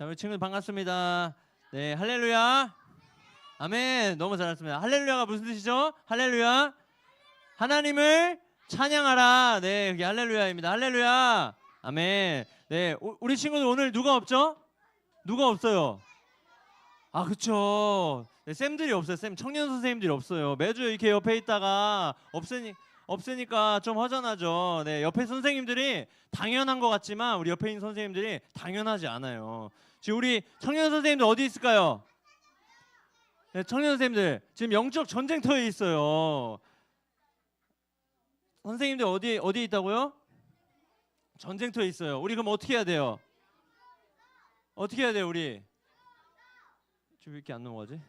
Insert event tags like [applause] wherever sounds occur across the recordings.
자, 우리 친구들 반갑습니다. 네, 할렐루야. 아멘. 너무 잘했습니다. 할렐루야가 무슨 뜻이죠? 할렐루야. 하나님을 찬양하라. 네, 그게 할렐루야입니다. 할렐루야. 아멘. 네, 우- 우리 친구들 오늘 누가 없죠? 누가 없어요? 아, 그쵸. 네, 쌤들이 없어요. 쌤 청년 선생님들이 없어요. 매주 이렇게 옆에 있다가 없으니 없으니까 좀 허전하죠. 네, 옆에 선생님들이 당연한 것 같지만 우리 옆에 있는 선생님들이 당연하지 않아요. 지금 우리 청년 선생님들 어디 있을까요? 네, 청년 선생님들 지금 영적 전쟁터에 있어요. 선생님들 어디 어디 있다고요? 전쟁터에 있어요. 우리 그럼 어떻게 해야 돼요? 어떻게 해야 돼요, 우리? 지금 왜 이렇게 안 넘어가지?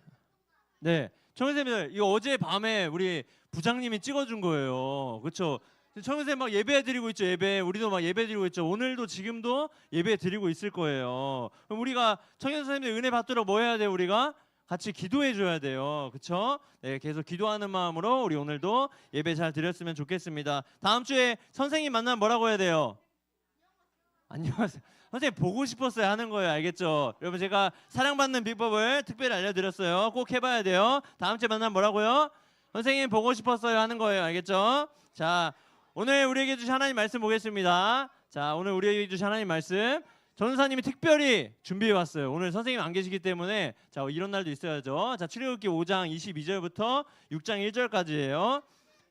네, 청년 선생님들 이거 어제 밤에 우리 부장님이 찍어준 거예요. 그렇죠? 청년 선생님 막 예배 드리고 있죠. 예배 우리도 막 예배 드리고 있죠. 오늘도 지금도 예배 드리고 있을 거예요. 그럼 우리가 청년 선생님들 은혜 받도록 뭐 해야 돼요? 우리가 같이 기도해 줘야 돼요. 그렇죠? 네, 계속 기도하는 마음으로 우리 오늘도 예배 잘 드렸으면 좋겠습니다. 다음 주에 선생님 만나면 뭐라고 해야 돼요? 안녕하세요. [laughs] 선생님 보고 싶었어요 하는 거예요. 알겠죠? 여러분 제가 사랑받는 비법을 특별히 알려드렸어요. 꼭 해봐야 돼요. 다음 주에 만나면 뭐라고요? 선생님 보고 싶었어요 하는 거예요. 알겠죠? 자, 오늘 우리에게 주신 하나님 말씀 보겠습니다. 자, 오늘 우리에게 주신 하나님 말씀 전사님이 특별히 준비해 왔어요. 오늘 선생님 안 계시기 때문에 자 이런 날도 있어야죠. 자 출애굽기 5장 22절부터 6장 1절까지예요.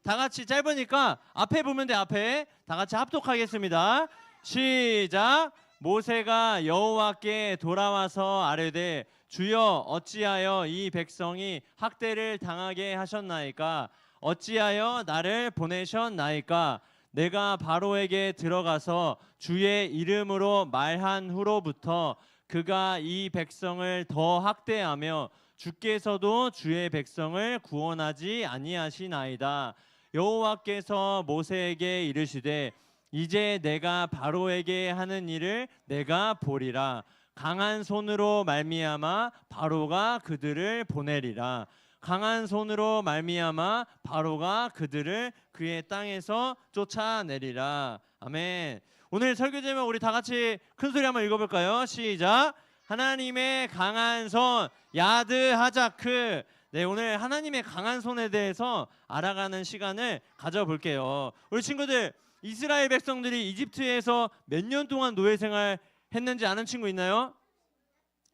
다 같이 짧으니까 앞에 보면 돼 앞에 다 같이 합독하겠습니다. 시작. 모세가 여호와께 돌아와서 아뢰되 주여 어찌하여 이 백성이 학대를 당하게 하셨나이까 어찌하여 나를 보내셨나이까? 내가 바로에게 들어가서 주의 이름으로 말한 후로부터 그가 이 백성을 더 학대하며 주께서도 주의 백성을 구원하지 아니하시나이다. 여호와께서 모세에게 이르시되 이제 내가 바로에게 하는 일을 내가 보리라. 강한 손으로 말미암아 바로가 그들을 보내리라 강한 손으로 말미암아 바로가 그들을 그의 땅에서 쫓아내리라 아멘 오늘 설교 제목 우리 다 같이 큰 소리 한번 읽어볼까요 시작 하나님의 강한 손 야드 하자크 네 오늘 하나님의 강한 손에 대해서 알아가는 시간을 가져볼게요 우리 친구들 이스라엘 백성들이 이집트에서 몇 년 동안 노예 생활 했는지 아는 친구 있나요?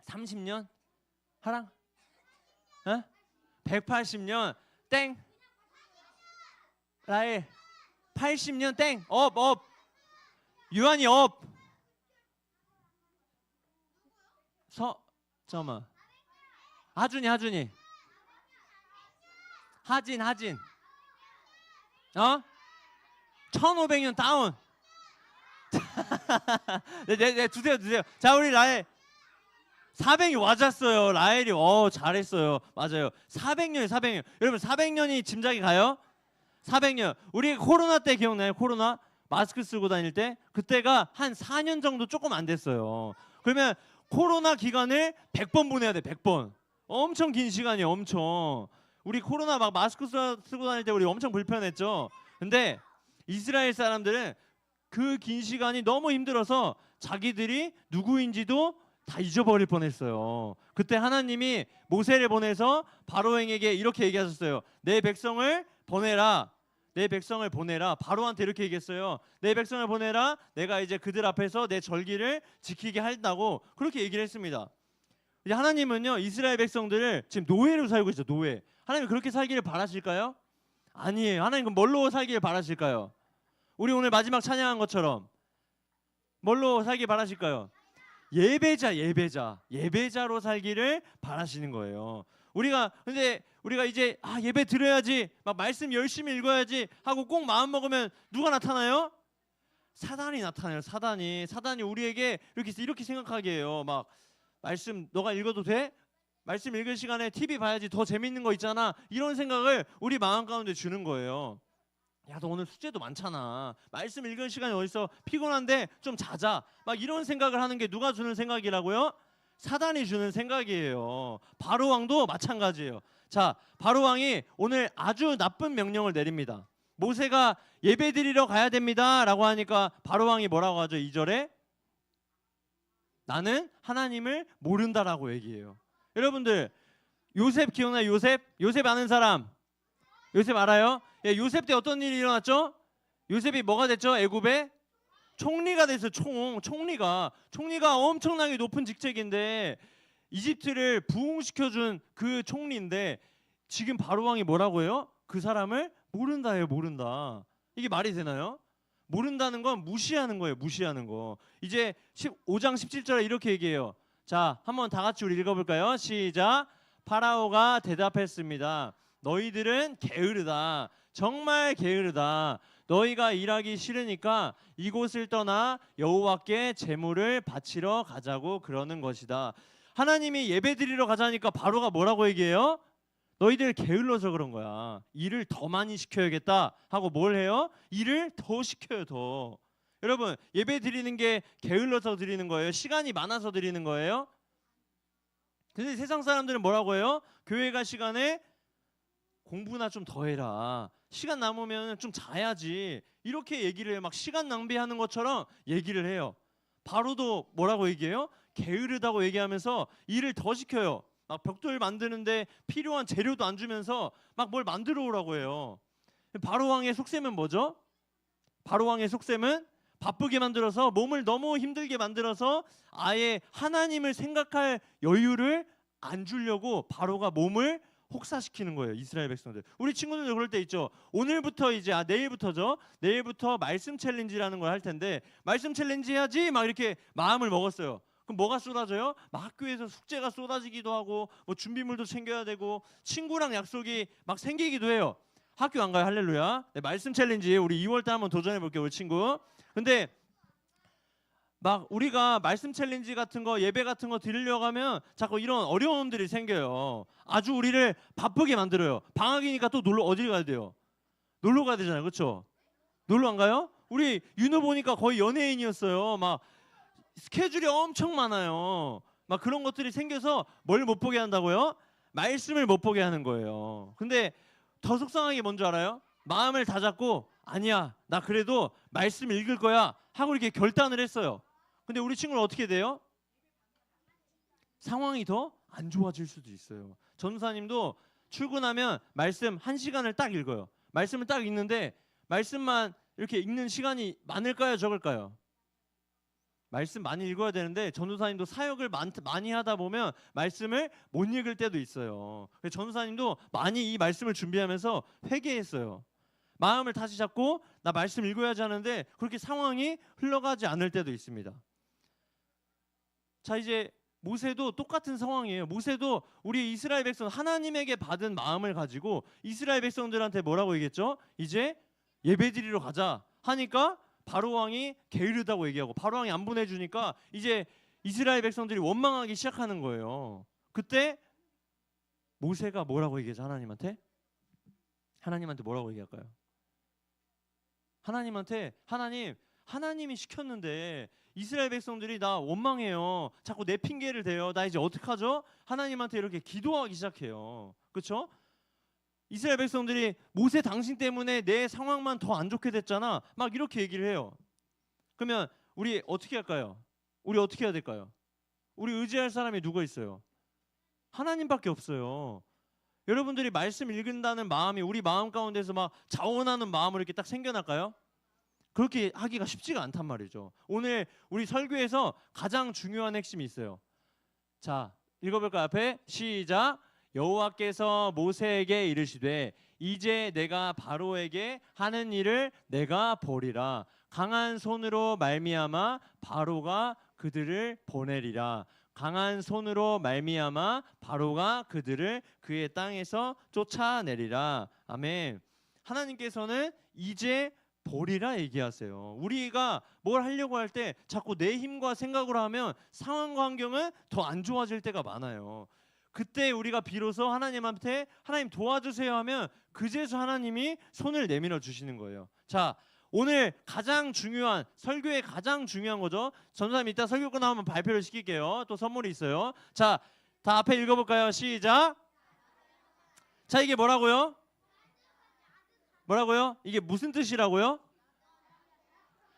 30년? 하랑? 어? 180년 땡. 라엘 80년 땡. 업 업. 유한이 업. 서 잠깐만. 하준이 하준이. 하진 하진. 어? 1500년 다운. [laughs] 네, 네, 네, 주세요, 주세요. 자, 우리 라엘 400이 맞았어요. 라엘이 어 잘했어요. 맞아요. 400년이 400년. 여러분 400년이 짐작이 가요? 400년. 우리 코로나 때 기억나요? 코로나 마스크 쓰고 다닐 때 그때가 한 4년 정도 조금 안 됐어요. 그러면 코로나 기간을 100번 보내야 돼. 100번. 엄청 긴 시간이에요. 엄청. 우리 코로나 막 마스크 쓰- 쓰고 다닐 때 우리 엄청 불편했죠. 근데 이스라엘 사람들은 그 긴 시간이 너무 힘들어서 자기들이 누구인지도 다 잊어버릴 뻔했어요. 그때 하나님이 모세를 보내서 바로에게 이렇게 얘기하셨어요. 내 백성을 보내라. 내 백성을 보내라. 바로한테 이렇게 얘기했어요. 내 백성을 보내라. 내가 이제 그들 앞에서 내 절기를 지키게 한다고 그렇게 얘기를 했습니다. 이제 하나님은요 이스라엘 백성들을 지금 노예로 살고 있죠. 노예. 하나님 그렇게 살기를 바라실까요? 아니에요. 하나님 그럼 뭘로 살기를 바라실까요? 우리 오늘 마지막 찬양한 것처럼 뭘로 살기 바라실까요? 예배자, 예배자, 예배자로 살기를 바라시는 거예요. 우리가 근데 우리가 이제 아 예배 드려야지, 막 말씀 열심히 읽어야지 하고 꼭 마음 먹으면 누가 나타나요? 사단이 나타나요. 사단이 사단이 우리에게 이렇게 이렇게 생각하게 해요. 막 말씀 너가 읽어도 돼? 말씀 읽을 시간에 TV 봐야지 더 재밌는 거 있잖아. 이런 생각을 우리 마음 가운데 주는 거예요. 야, 너 오늘 숙제도 많잖아. 말씀 읽은 시간이 어디서 피곤한데 좀 자자. 막 이런 생각을 하는 게 누가 주는 생각이라고요? 사단이 주는 생각이에요. 바로 왕도 마찬가지예요. 자, 바로 왕이 오늘 아주 나쁜 명령을 내립니다. 모세가 예배 드리러 가야 됩니다라고 하니까 바로 왕이 뭐라고 하죠? 2절에 나는 하나님을 모른다라고 얘기해요. 여러분들 요셉 기억나요? 요셉? 요셉 아는 사람? 요셉 알아요? 예, 요셉 때 어떤 일이 일어났죠? 요셉이 뭐가 됐죠? 애굽의 총리가 됐어요. 총 총리가 총리가 엄청나게 높은 직책인데 이집트를 부흥시켜준 그 총리인데 지금 바로 왕이 뭐라고 해요? 그 사람을 모른다예요. 모른다. 이게 말이 되나요? 모른다는 건 무시하는 거예요. 무시하는 거. 이제 15장 17절에 이렇게 얘기해요. 자, 한번 다 같이 우리 읽어볼까요? 시작. 파라오가 대답했습니다. 너희들은 게으르다. 정말 게으르다. 너희가 일하기 싫으니까 이곳을 떠나 여호와께 제물을 바치러 가자고 그러는 것이다. 하나님이 예배드리러 가자니까 바로가 뭐라고 얘기해요? 너희들 게을러서 그런 거야. 일을 더 많이 시켜야겠다 하고 뭘 해요? 일을 더 시켜요, 더. 여러분, 예배 드리는 게 게을러서 드리는 거예요? 시간이 많아서 드리는 거예요? 근데 세상 사람들은 뭐라고 해요? 교회 갈 시간에 공부나 좀 더 해라. 시간 남으면 좀 자야지. 이렇게 얘기를 해요. 막 시간 낭비하는 것처럼 얘기를 해요. 바로도 뭐라고 얘기해요? 게으르다고 얘기하면서 일을 더 시켜요. 막 벽돌 만드는데 필요한 재료도 안 주면서 막 뭘 만들어 오라고 해요. 바로 왕의 속셈은 뭐죠? 바로 왕의 속셈은 바쁘게 만들어서 몸을 너무 힘들게 만들어서 아예 하나님을 생각할 여유를 안 주려고 바로가 몸을 혹사시키는 거예요. 이스라엘 백성들. 우리 친구들도 그럴 때 있죠. 오늘부터 이제 아 내일부터죠. 내일부터 말씀 챌린지라는 걸 할 텐데 말씀 챌린지 해야지 막 이렇게 마음을 먹었어요. 그럼 뭐가 쏟아져요? 막 학교에서 숙제가 쏟아지기도 하고 뭐 준비물도 챙겨야 되고 친구랑 약속이 막 생기기도 해요. 학교 안 가요 할렐루야. 네, 말씀 챌린지 우리 2월 때 한번 도전해 볼게요 우리 친구. 근데 막 우리가 말씀 챌린지 같은 거 예배 같은 거 드리려고 하면 자꾸 이런 어려움들이 생겨요. 아주 우리를 바쁘게 만들어요. 방학이니까 또 놀러 어디 가야 돼요? 놀러 가야 되잖아요. 그렇죠? 놀러 안 가요? 우리 윤호 보니까 거의 연예인이었어요. 막 스케줄이 엄청 많아요. 막 그런 것들이 생겨서 뭘 못 보게 한다고요? 말씀을 못 보게 하는 거예요. 근데 더 속상하게 뭔지 알아요? 마음을 다 잡고 아니야 나 그래도 말씀 읽을 거야 하고 이렇게 결단을 했어요. 근데 우리 친구는 어떻게 돼요? 상황이 더 안 좋아질 수도 있어요. 전사님도 출근하면 말씀 한 시간을 딱 읽어요. 말씀을 딱 읽는데 말씀만 이렇게 읽는 시간이 많을까요, 적을까요? 말씀 많이 읽어야 되는데 전도사님도 사역을 많, 많이 하다 보면 말씀을 못 읽을 때도 있어요. 전도사님도 많이 이 말씀을 준비하면서 회개했어요. 마음을 다시 잡고 나 말씀 읽어야지 하는데 그렇게 상황이 흘러가지 않을 때도 있습니다. 자 이제 모세도 똑같은 상황이에요. 모세도 우리 이스라엘 백성 하나님에게 받은 마음을 가지고 이스라엘 백성들한테 뭐라고 얘기했죠? 이제 예배드리러 가자 하니까 바로 왕이 게으르다고 얘기하고 바로 왕이 안 보내주니까 이제 이스라엘 백성들이 원망하기 시작하는 거예요. 그때 모세가 뭐라고 얘기하죠 하나님한테? 하나님한테 뭐라고 얘기할까요? 하나님한테 하나님 하나님이 시켰는데 이스라엘 백성들이 나 원망해요. 자꾸 내 핑계를 대요. 나 이제 어떡하죠? 하나님한테 이렇게 기도하기 시작해요. 그렇죠? 이스라엘 백성들이 모세 당신 때문에 내 상황만 더 안 좋게 됐잖아. 막 이렇게 얘기를 해요. 그러면 우리 어떻게 할까요? 우리 어떻게 해야 될까요? 우리 의지할 사람이 누가 있어요? 하나님밖에 없어요. 여러분들이 말씀 읽는다는 마음이 우리 마음 가운데서 막 자원하는 마음으로 이렇게 딱 생겨날까요? 그렇게 하기가 쉽지가 않단 말이죠. 오늘 우리 설교에서 가장 중요한 핵심이 있어요. 자, 읽어볼까요? 앞에 시작. 여호와께서 모세에게 이르시되 이제 내가 바로에게 하는 일을 내가 보리라. 강한 손으로 말미암아 바로가 그들을 보내리라. 강한 손으로 말미암아 바로가 그들을 그의 땅에서 쫓아내리라. 아멘. 하나님께서는 이제 보리라 얘기하세요. 우리가 뭘 하려고 할 때 자꾸 내 힘과 생각으로 하면 상황과 환경은 더 안 좋아질 때가 많아요. 그때 우리가 비로소 하나님한테 하나님 도와주세요 하면 그제서 하나님이 손을 내밀어 주시는 거예요. 자, 오늘 가장 중요한 설교의 가장 중요한 거죠. 전사님 이따 설교 끝나면 발표를 시킬게요. 또 선물이 있어요. 자, 다 앞에 읽어볼까요? 시작. 자, 이게 뭐라고요? 뭐라고요? 이게 무슨 뜻이라고요?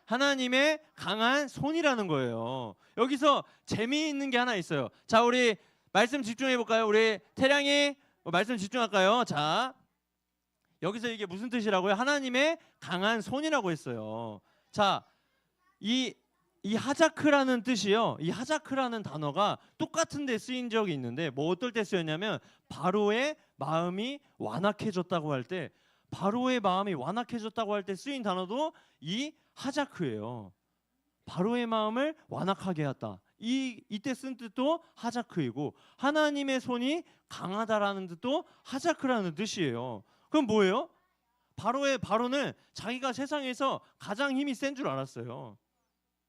하나님의 강한 손이라는 거예요. 여기서 재미있는 게 하나 있어요. 자, 우리 말씀 집중해 볼까요? 우리 태량이 말씀 집중할까요? 자, 여기서 이게 무슨 뜻이라고요? 하나님의 강한 손이라고 했어요. 자, 이, 이 하자크라는 뜻이요. 이 하자크라는 단어가 똑같은 데 쓰인 적이 있는데 뭐 어떨 때 쓰였냐면 바로의 마음이 완악해졌다고 할 때 바로의 마음이 완악해졌다고 할 때 쓰인 단어도 이 하자크예요. 바로의 마음을 완악하게 했다. 이 이때 쓴 뜻도 하자크이고 하나님의 손이 강하다라는 뜻도 하자크라는 뜻이에요. 그럼 뭐예요? 바로의 바로는 자기가 세상에서 가장 힘이 센 줄 알았어요.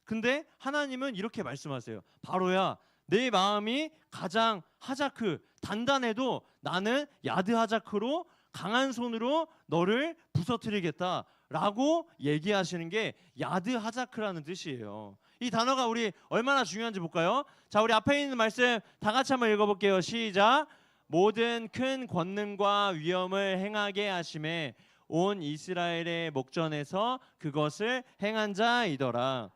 근데 하나님은 이렇게 말씀하세요. 바로야, 내 마음이 가장 하자크 단단해도 나는 야드 하자크로 강한 손으로 너를 부서뜨리겠다라고 얘기하시는 게 야드 하자크라는 뜻이에요. 이 단어가 우리 얼마나 중요한지 볼까요? 자, 우리 앞에 있는 말씀 다 같이 한번 읽어볼게요. 시작. 모든 큰 권능과 위엄을 행하게 하심에 온 이스라엘의 목전에서 그것을 행한 자이더라.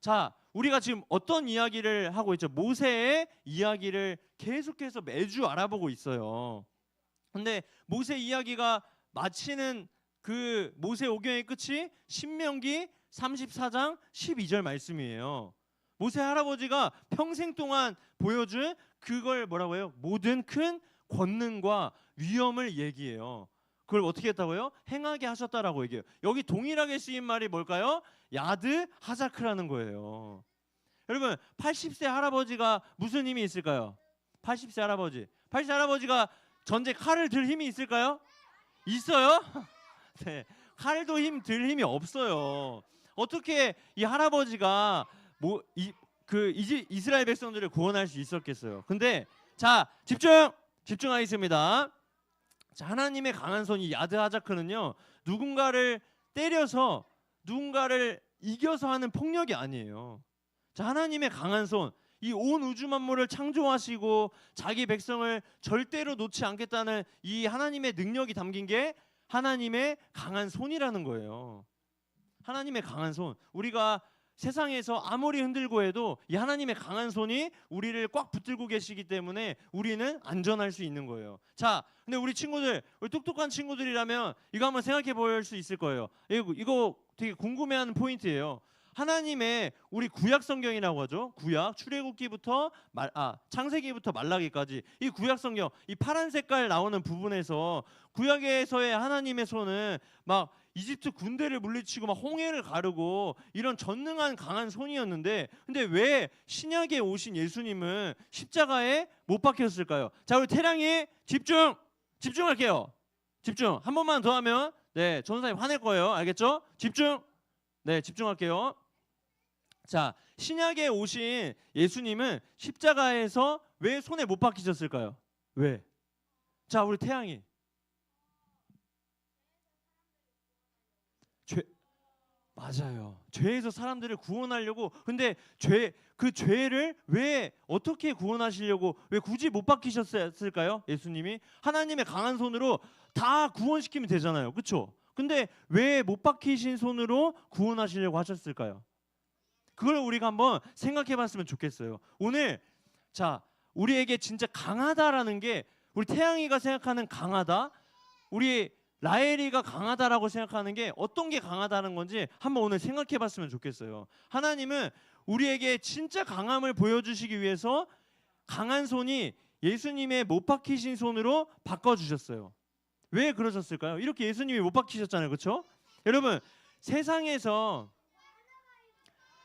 자, 우리가 지금 어떤 이야기를 하고 있죠? 모세의 이야기를 계속해서 매주 알아보고 있어요. 근데 모세 이야기가 마치는 그 모세 오경의 끝이 신명기 34장 12절 말씀이에요. 모세 할아버지가 평생 동안 보여준 그걸 뭐라고 해요? 모든 큰 권능과 위엄을 얘기해요. 그걸 어떻게 했다고요? 행하게 하셨다라고 얘기해요. 여기 동일하게 쓰인 말이 뭘까요? 야드 하자크라는 거예요. 여러분 80세 할아버지가 무슨 힘이 있을까요? 80세 할아버지. 80세 할아버지가 전제 칼을 들 힘이 있을까요? 있어요? [laughs] 네. 칼도 힘 들 힘이 없어요. 어떻게 이 할아버지가 뭐 이 그 이스라엘 백성들을 구원할 수 있었겠어요? 근데 자 집중 집중하겠습니다. 자 하나님의 강한 손이 야드 하자크는요 누군가를 때려서 누군가를 이겨서 하는 폭력이 아니에요. 자 하나님의 강한 손. 이 온 우주 만물을 창조하시고 자기 백성을 절대로 놓지 않겠다는 이 하나님의 능력이 담긴 게 하나님의 강한 손이라는 거예요. 하나님의 강한 손. 우리가 세상에서 아무리 흔들고 해도 이 하나님의 강한 손이 우리를 꽉 붙들고 계시기 때문에 우리는 안전할 수 있는 거예요. 자, 근데 우리 친구들, 우리 똑똑한 친구들이라면 이거 한번 생각해 볼 수 있을 거예요. 이거, 이거 되게 궁금해하는 포인트예요. 하나님의 우리 구약 성경이라고 하죠. 구약 출애굽기부터 말, 아 창세기부터 말라기까지 이 구약 성경 이 파란 색깔 나오는 부분에서 구약에서의 하나님의 손은 막 이집트 군대를 물리치고 막 홍해를 가르고 이런 전능한 강한 손이었는데 근데 왜 신약에 오신 예수님은 십자가에 못 박혔을까요? 자 우리 태량이 집중 집중할게요. 집중 한 번만 더 하면 네 전사님 화낼 거예요. 알겠죠? 집중 네 집중할게요. 자, 신약에 오신 예수님은 십자가에서 왜 손에 못 박히셨을까요? 왜? 자, 우리 태양이 죄 맞아요. 죄에서 사람들을 구원하려고 근데 죄 그 죄를 왜 어떻게 구원하시려고 왜 굳이 못 박히셨을까요? 예수님이 하나님의 강한 손으로 다 구원시키면 되잖아요. 그렇죠? 근데 왜 못 박히신 손으로 구원하시려고 하셨을까요? 그걸 우리가 한번 생각해 봤으면 좋겠어요. 오늘 자, 우리에게 진짜 강하다라는 게 우리 태양이가 생각하는 강하다, 우리 라엘이가 강하다라고 생각하는 게 어떤 게 강하다는 건지 한번 오늘 생각해 봤으면 좋겠어요. 하나님은 우리에게 진짜 강함을 보여주시기 위해서 강한 손이 예수님의 못 박히신 손으로 바꿔주셨어요. 왜 그러셨을까요? 이렇게 예수님이 못 박히셨잖아요. 그렇죠? 여러분 세상에서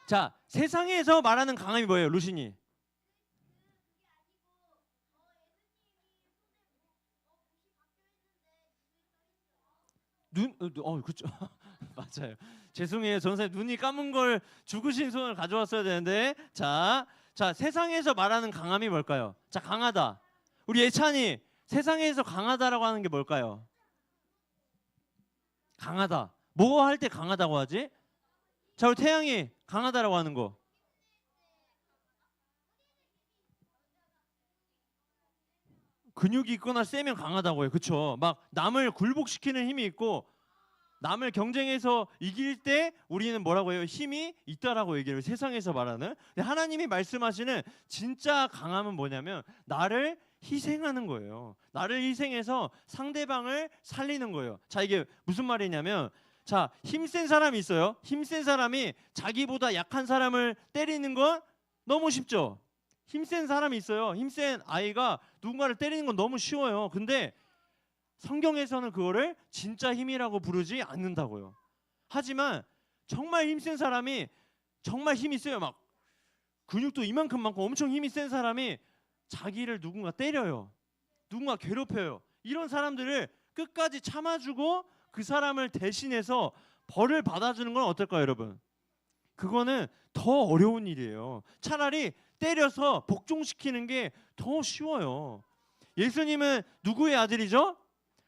자, 세상에서 말하는 강함이 뭐예요, 루시니? 눈, 어, 어 그렇죠. [laughs] 맞아요. 죄송해요, 전사 눈이 감은 걸 죽으신 손을 가져왔어야 되는데, 자, 자, 세상에서 말하는 강함이 뭘까요? 자, 강하다. 우리 예찬이 세상에서 강하다라고 하는 게 뭘까요? 강하다. 뭐 할 때 강하다고 하지? 자, 우리 태양이 강하다라고 하는 거. 근육이 있거나 세면 강하다고 해요. 그쵸? 막 남을 굴복시키는 힘이 있고 남을 경쟁해서 이길 때 우리는 뭐라고 해요? 힘이 있다라고 얘기를. 세상에서 말하는. 하나님이 말씀하시는 진짜 강함은 뭐냐면 나를 희생하는 거예요. 나를 희생해서 상대방을 살리는 거예요. 자, 이게 무슨 말이냐면 자, 힘센 사람이 있어요. 힘센 사람이 자기보다 약한 사람을 때리는 건 너무 쉽죠. 힘센 사람이 있어요. 힘센 아이가 누군가를 때리는 건 너무 쉬워요. 근데 성경에서는 그거를 진짜 힘이라고 부르지 않는다고요. 하지만 정말 힘센 사람이 정말 힘이 세요. 막 근육도 이만큼 많고 엄청 힘이 센 사람이 자기를 누군가 때려요. 누군가 괴롭혀요. 이런 사람들을 끝까지 참아주고 그 사람을 대신해서 벌을 받아주는 건 어떨까요, 여러분? 그거는 더 어려운 일이에요. 차라리 때려서 복종시키는 게 더 쉬워요. 예수님은 누구의 아들이죠?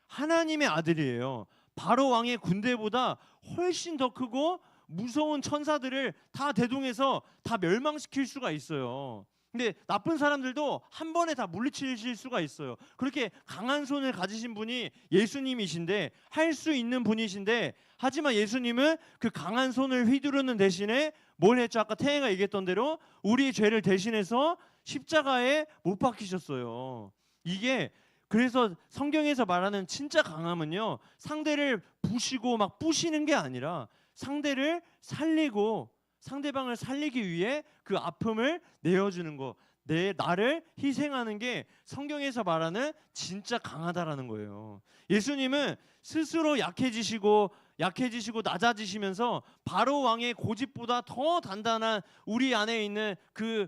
하나님의 아들이에요. 바로 왕의 군대보다 훨씬 더 크고 무서운 천사들을 다 대동해서 다 멸망시킬 수가 있어요. 근데 나쁜 사람들도 한 번에 다 물리칠 수가 있어요. 그렇게 강한 손을 가지신 분이 예수님이신데 할 수 있는 분이신데 하지만 예수님은 그 강한 손을 휘두르는 대신에 뭘 했죠? 아까 태행가 얘기했던 대로 우리 죄를 대신해서 십자가에 못 박히셨어요. 이게 그래서 성경에서 말하는 진짜 강함은요 상대를 부시고 막 부시는 게 아니라 상대를 살리고 상대방을 살리기 위해 그 아픔을 내어주는 거, 내 나를 희생하는 게 성경에서 말하는 진짜 강하다라는 거예요. 예수님은 스스로 약해지시고 약해지시고 낮아지시면서 바로 왕의 고집보다 더 단단한 우리 안에 있는 그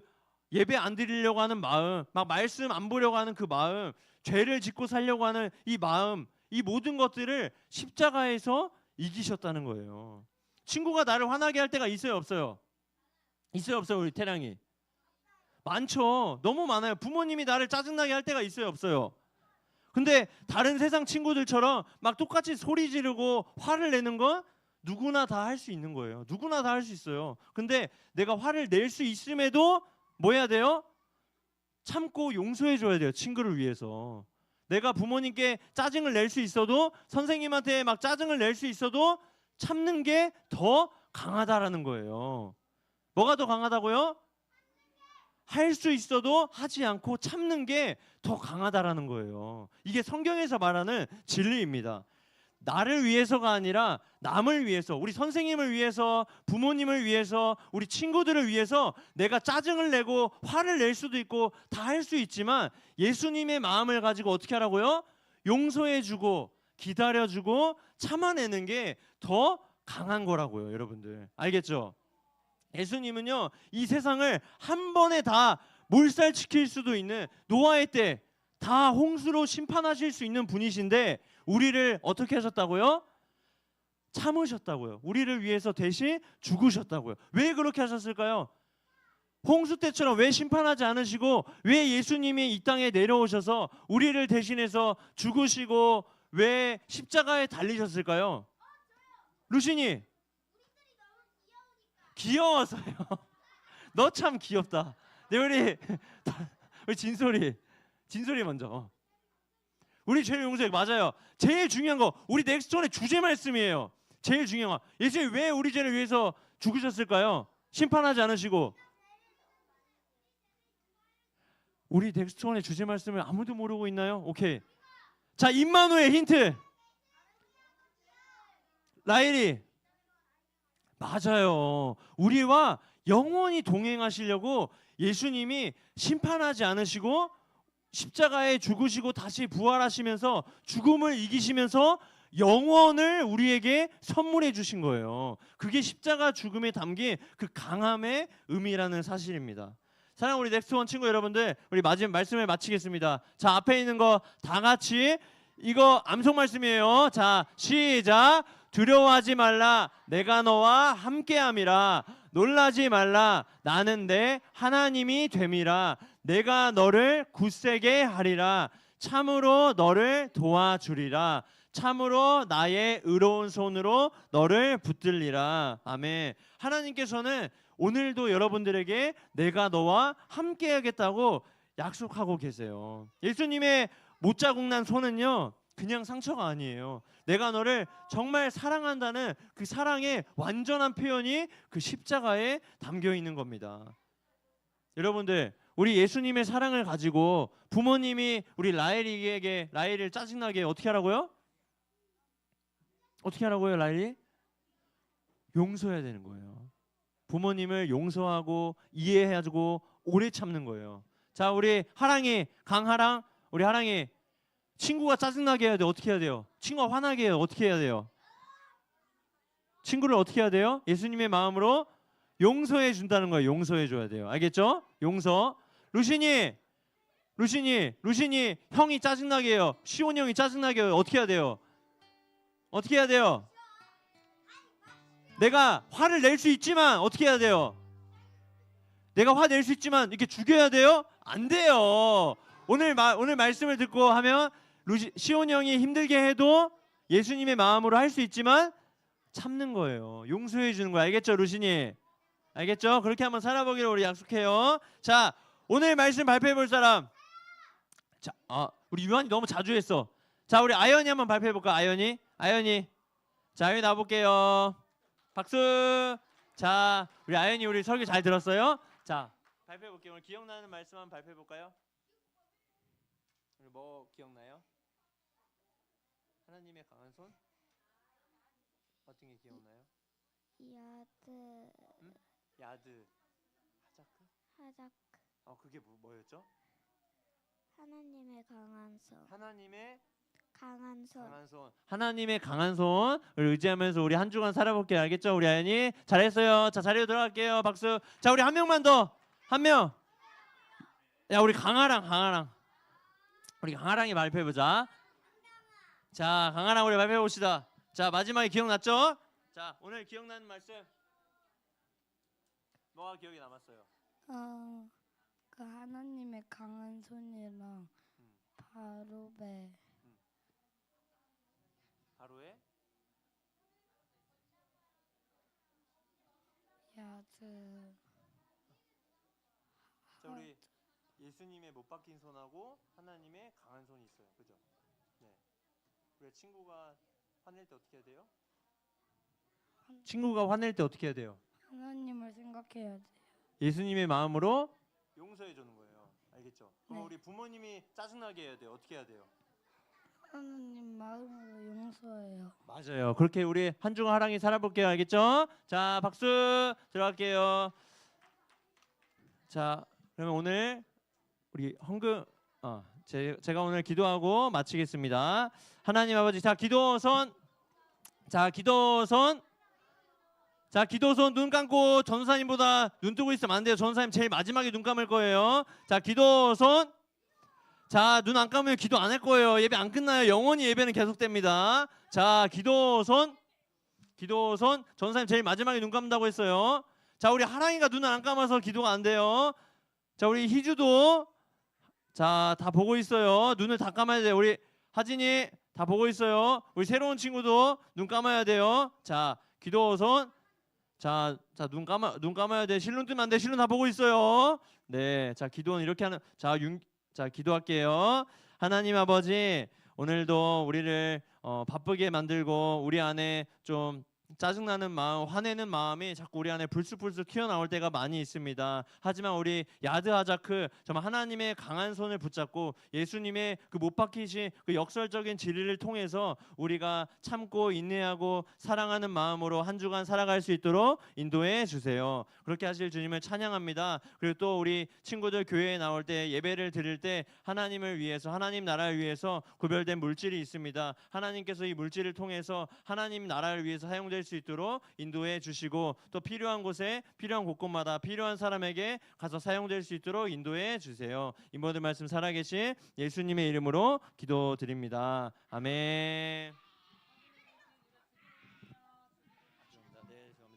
예배 안 드리려고 하는 마음, 막 말씀 안 보려고 하는 그 마음, 죄를 짓고 살려고 하는 이 마음, 이 모든 것들을 십자가에서 이기셨다는 거예요. 친구가 나를 화나게 할 때가 있어요, 없어요? 있어요, 없어요, 우리 태량이? 많죠. 너무 많아요. 부모님이 나를 짜증나게 할 때가 있어요, 없어요? 근데 다른 세상 친구들처럼 막 똑같이 소리 지르고 화를 내는 건 누구나 다 할 수 있는 거예요. 누구나 다 할 수 있어요. 근데 내가 화를 낼 수 있음에도 뭐 해야 돼요? 참고 용서해 줘야 돼요. 친구를 위해서. 내가 부모님께 짜증을 낼 수 있어도 선생님한테 막 짜증을 낼 수 있어도 참는 게 더 강하다라는 거예요. 뭐가 더 강하다고요? 할 수 있어도 하지 않고 참는 게 더 강하다라는 거예요. 이게 성경에서 말하는 진리입니다. 나를 위해서가 아니라 남을 위해서, 우리 선생님을 위해서, 부모님을 위해서, 우리 친구들을 위해서 내가 짜증을 내고 화를 낼 수도 있고 다 할 수 있지만 예수님의 마음을 가지고 어떻게 하라고요? 용서해주고 기다려주고 참아내는 게 더 강한 거라고요, 여러분들. 알겠죠? 예수님은요, 이 세상을 한 번에 다 몰살시킬 수도 있는 노아의 때 다 홍수로 심판하실 수 있는 분이신데 우리를 어떻게 하셨다고요? 참으셨다고요. 우리를 위해서 대신 죽으셨다고요. 왜 그렇게 하셨을까요? 홍수 때처럼 왜 심판하지 않으시고 왜 예수님이 이 땅에 내려오셔서 우리를 대신해서 죽으시고 왜 십자가에 달리셨을까요? 루시니 귀여워서요. [laughs] 너 참 귀엽다. 네 우리 [laughs] 우리 진솔이 진솔이 먼저. 우리 죄 용서해 맞아요. 제일 중요한 거 우리 넥스톤의 주제 말씀이에요. 제일 중요한 거 예수님 왜 우리 죄를 위해서 죽으셨을까요? 심판하지 않으시고 우리 넥스톤의 주제 말씀을 아무도 모르고 있나요? 오케이. 자 임마누의 힌트. 라일이 맞아요. 우리와 영원히 동행하시려고 예수님이 심판하지 않으시고 십자가에 죽으시고 다시 부활하시면서 죽음을 이기시면서 영원을 우리에게 선물해 주신 거예요. 그게 십자가 죽음에 담긴 그 강함의 의미라는 사실입니다. 사랑 우리 넥스원 친구 여러분들, 우리 마지막 말씀을 마치겠습니다. 자, 앞에 있는 거 다 같이 이거 암송 말씀이에요. 자, 시작. 두려워하지 말라. 내가 너와 함께함이라. 놀라지 말라. 나는 내 하나님이 됨이라. 내가 너를 굳세게 하리라. 참으로 너를 도와주리라. 참으로 나의 의로운 손으로 너를 붙들리라. 아멘. 하나님께서는 오늘도 여러분들에게 내가 너와 함께 하겠다고 약속하고 계세요. 예수님의 못자국 난 손은요. 그냥 상처가 아니에요. 내가 너를 정말 사랑한다는 그 사랑의 완전한 표현이 그 십자가에 담겨 있는 겁니다. 여러분들, 우리 예수님의 사랑을 가지고 부모님이 우리 라엘이에게 라엘을 짜증나게 어떻게 하라고요? 어떻게 하라고요, 라엘이? 용서해야 되는 거예요. 부모님을 용서하고 이해해주고 오래 참는 거예요. 자, 우리 하랑이 강하랑 우리 하랑이 친구가 짜증나게 해야 돼. 어떻게 해야 돼요? 친구가 화나게 해요. 어떻게 해야 돼요? 친구를 어떻게 해야 돼요? 예수님의 마음으로 용서해 준다는 거예요. 용서해 줘야 돼요. 알겠죠? 용서. 루신이 루신이 루신이 형이 짜증나게 해요. 시온 형이 짜증나게 해요. 어떻게 해야 돼요? 어떻게 해야 돼요? 내가 화를 낼 수 있지만 어떻게 해야 돼요? 내가 화 낼 수 있지만 이렇게 죽여야 돼요? 안 돼요. 오늘 마, 오늘 말씀을 듣고 하면 루시, 시온 형이 힘들게 해도 예수님의 마음으로 할 수 있지만 참는 거예요. 용서해 주는 거예요. 알겠죠, 루신이? 알겠죠? 그렇게 한번 살아보기를 우리 약속해요. 자, 오늘 말씀 발표해 볼 사람. 자, 아, 우리 유한이 너무 자주 했어. 자, 우리 아연이 한번 발표해 볼까? 아연이? 아연이. 자, 아연이 나와 볼게요. 박수. 자, 우리 아연이 우리 설교 잘 들었어요? 자, 발표해 볼게요. 오늘 기억나는 말씀 한번 발표해 볼까요? 뭐 기억나요? 하나님의 강한 손? 어떤 게 기억나요? 야드 야드, 하자크? 하작 어, 그게 뭐, 뭐였죠? 하나님의 강한 손 하나님의 강한 손 강한 손. 하나님의 강한 손을 의지하면서 우리 한 주간 살아볼게요. 알겠죠? 우리 아연이 잘했어요. 자 자리로 들어갈게요. 박수. 자 우리 한 명만 더. 한 명. 야 우리 강아랑 강아랑. 우리 강아랑이 발표해 보자. 자 강아랑 우리 발표해 봅시다. 자 마지막에 기억났죠? 자 오늘 기억나는 말씀. 뭐가 기억이 남았어요? 어, 그 하나님의 강한 손이랑 음. 바로베 바로의 야드 자 우리 예수님의 못 박힌 손하고 하나님의 강한 손이 있어요. 그죠? 네. 우리 친구가 화낼 때 어떻게 해야 돼요? 친구가 화낼 때 어떻게 해야 돼요? 하나님을 생각해야 돼. 예수님의 마음으로 용서해 주는 거예요. 알겠죠? 그럼 네. 우리 부모님이 짜증나게 해야 돼요. 어떻게 해야 돼요? 하나님 마음으로 용서해요. 맞아요. 그렇게 우리 한중한 하랑이 살아볼게요. 알겠죠? 자, 박수 들어갈게요. 자, 그러면 오늘 우리 헌금 어, 제, 제가 오늘 기도하고 마치겠습니다. 하나님 아버지, 자 기도선, 자 기도선, 자 기도선 눈 감고 전사님보다 눈 뜨고 있으면 안 돼요. 전사님 제일 마지막에 눈 감을 거예요. 자 기도선. 자, 눈 안 감으면 기도 안 할 거예요. 예배 안 끝나요. 영원히 예배는 계속됩니다. 자, 기도선. 기도선. 전사님 제일 마지막에 눈 감는다고 했어요. 자, 우리 하랑이가 눈을 안 감아서 기도가 안 돼요. 자, 우리 희주도 자, 다 보고 있어요. 눈을 다 감아야 돼요. 우리 하진이 다 보고 있어요. 우리 새로운 친구도 눈 감아야 돼요. 자, 기도선. 자, 자, 눈 감아 눈 감아야 돼. 실눈 뜨면 안 돼. 실눈 다 보고 있어요. 네. 자, 기도는 이렇게 하는 자, 윤 자 기도할게요. 하나님 아버지 오늘도 우리를 어, 바쁘게 만들고 우리 안에 좀 짜증나는 마음, 화내는 마음이 자꾸 우리 안에 불쑥불쑥 튀어나올 때가 많이 있습니다. 하지만 우리 야드하자크 정말 하나님의 강한 손을 붙잡고 예수님의 그 못 박히신 그 역설적인 진리를 통해서 우리가 참고 인내하고 사랑하는 마음으로 한 주간 살아갈 수 있도록 인도해 주세요. 그렇게 하실 주님을 찬양합니다. 그리고 또 우리 친구들 교회에 나올 때 예배를 드릴 때 하나님을 위해서 하나님 나라를 위해서 구별된 물질이 있습니다. 하나님께서 이 물질을 통해서 하나님 나라를 위해서 사용될 수 있도록 인도해 주시고 또 필요한 곳에 필요한 곳곳마다 필요한 사람에게 가서 사용될 수 있도록 인도해 주세요. 이 모든 말씀 살아계신 예수님의 이름으로 기도드립니다. 아멘.